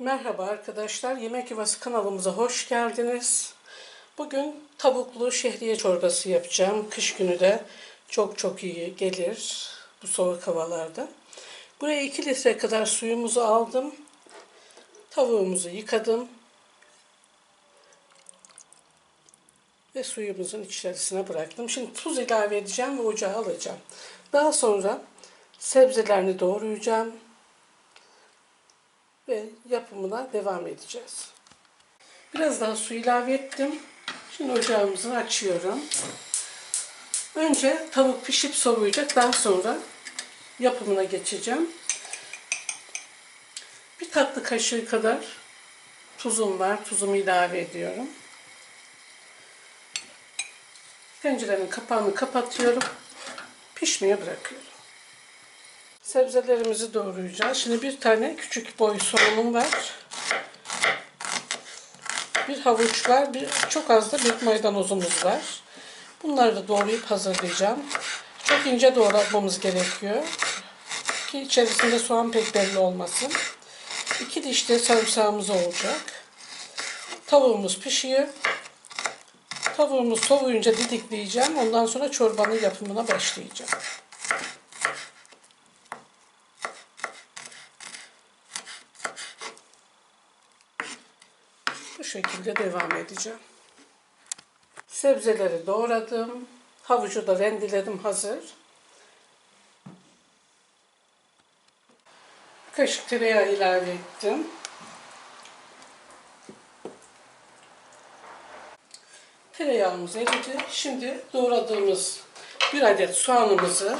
Merhaba arkadaşlar, Yemek Yuvası kanalımıza hoş geldiniz. Bugün tavuklu şehriye çorbası yapacağım. Kış günü de çok çok iyi gelir bu soğuk havalarda. Buraya 2 litre kadar suyumuzu aldım. Tavuğumuzu yıkadım. Ve suyumuzun içerisine bıraktım. Şimdi tuz ilave edeceğim ve ocağa alacağım. Daha sonra sebzelerini doğrayacağım ve yapımına devam edeceğiz. Biraz daha su ilave ettim. Şimdi ocağımızı açıyorum. Önce tavuk pişip soğuyacak. Daha sonra yapımına geçeceğim. Bir tatlı kaşığı kadar tuzum var. Tuzumu ilave ediyorum. Tencerenin kapağını kapatıyorum. Pişmeye bırakıyorum. Sebzelerimizi doğrayacağız. Şimdi bir tane küçük boy soğanım var. Bir havuç var. Bir, çok az da bir maydanozumuz var. Bunları da doğrayıp hazırlayacağım. Çok ince doğramamız gerekiyor. Ki içerisinde soğan pek belli olmasın. İki diş de sarımsağımız olacak. Tavuğumuz pişiyor. Tavuğumuz soğuyunca didikleyeceğim. Ondan sonra çorbanın yapımına başlayacağım. Bu şekilde devam edeceğim. Sebzeleri doğradım. Havucu da rendeledim hazır. Kaşık tereyağı ilave ettim. Tereyağımız eridi. Şimdi doğradığımız bir adet soğanımızı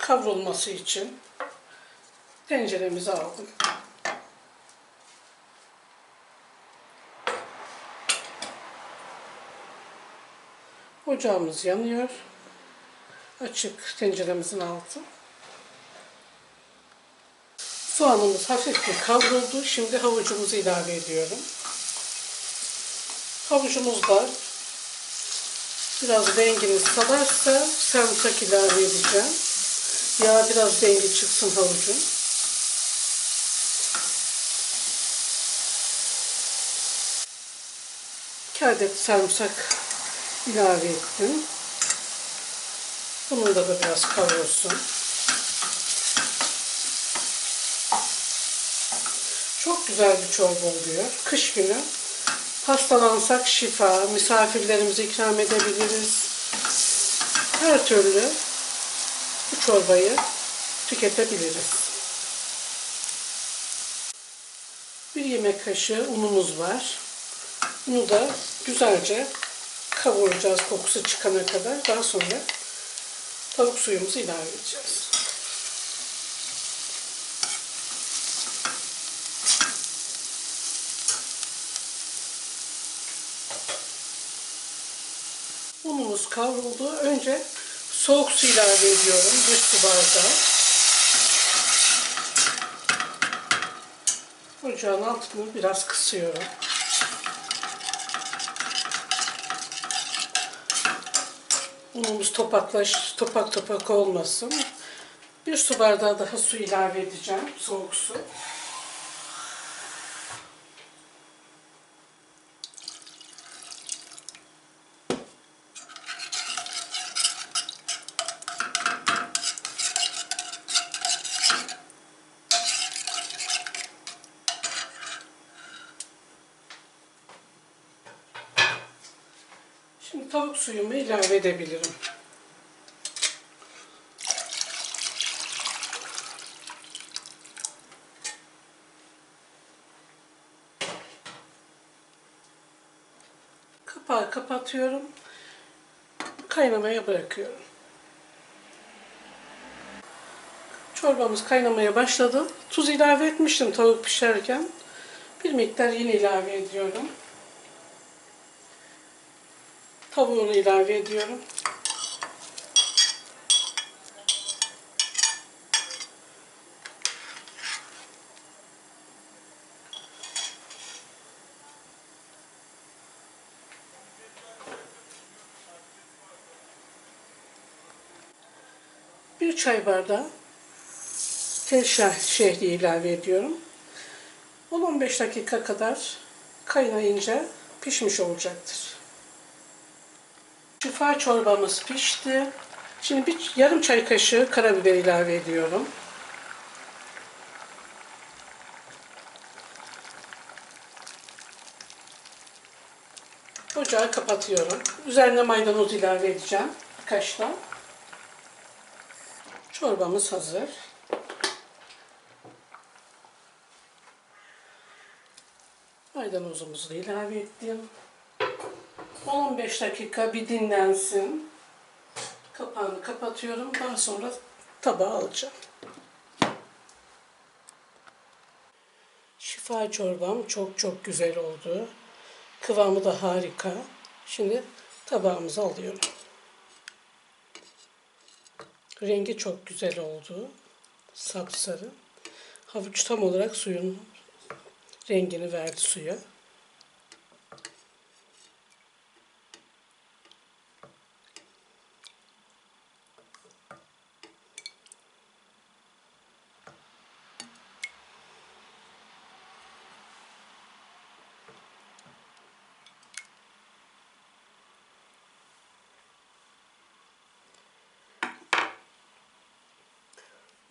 kavrulması için tenceremize aldım. Ocağımız yanıyor. Açık tenceremizin altı. Soğanımız hafifçe kavruldu. Şimdi havucumuzu ilave ediyorum. Havucumuz da biraz rengini salarsa sarımsak ilave edeceğim. Yağ biraz rengi çıksın havucun. İki adet sarımsak ilave ettim. Bunun da biraz kavrulsun. Çok güzel bir çorba oluyor. Kış günü hastalansak şifa, misafirlerimize ikram edebiliriz. Her türlü bu çorbayı tüketebiliriz. Bir yemek kaşığı unumuz var. Bunu da güzelce kavuracağız kokusu çıkana kadar. Daha sonra tavuk suyumuzu ilave edeceğiz. Unumuz kavruldu. Önce soğuk su ilave ediyorum. Bir su bardağı. Ocağın altını biraz kısıyorum. Unumuz topaklaş, topak topak olmasın. Bir su bardağı daha su ilave edeceğim. Soğuk su. Şimdi tavuk suyumu ilave edebilirim. Kapağı kapatıyorum. Kaynamaya bırakıyorum. Çorbamız kaynamaya başladı. Tuz ilave etmiştim tavuk pişerken. Bir miktar yine ilave ediyorum. Tavuğunu ilave ediyorum. Bir çay bardağı tel şehri ilave ediyorum. 10-15 dakika kadar kaynayınca pişmiş olacaktır. Şifa çorbamız pişti. Şimdi bir yarım çay kaşığı karabiber ilave ediyorum. Ocağı kapatıyorum. Üzerine maydanoz ilave edeceğim. Birkaç da. Çorbamız hazır. Maydanozumuzu da ilave ettim. 10-15 dakika bir dinlensin. Kapağını kapatıyorum. Daha sonra tabağa alacağım. Şifa çorbam çok çok güzel oldu. Kıvamı da harika. Şimdi tabağımıza alıyorum. Rengi çok güzel oldu. Sapsarı. Havuç tam olarak suyun rengini verdi suya.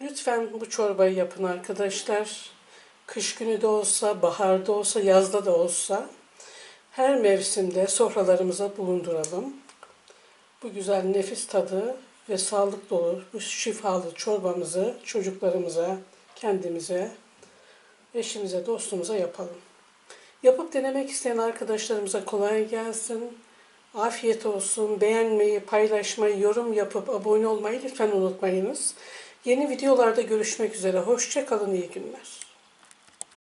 Lütfen bu çorbayı yapın arkadaşlar. Kış günü de olsa, baharda olsa, yazda da olsa her mevsimde sofralarımıza bulunduralım. Bu güzel nefis tadı ve sağlık dolu bu şifalı çorbamızı çocuklarımıza, kendimize, eşimize, dostumuza yapalım. Yapıp denemek isteyen arkadaşlarımıza kolay gelsin. Afiyet olsun. Beğenmeyi, paylaşmayı, yorum yapıp abone olmayı lütfen unutmayınız. Yeni videolarda görüşmek üzere. Hoşça kalın, iyi günler.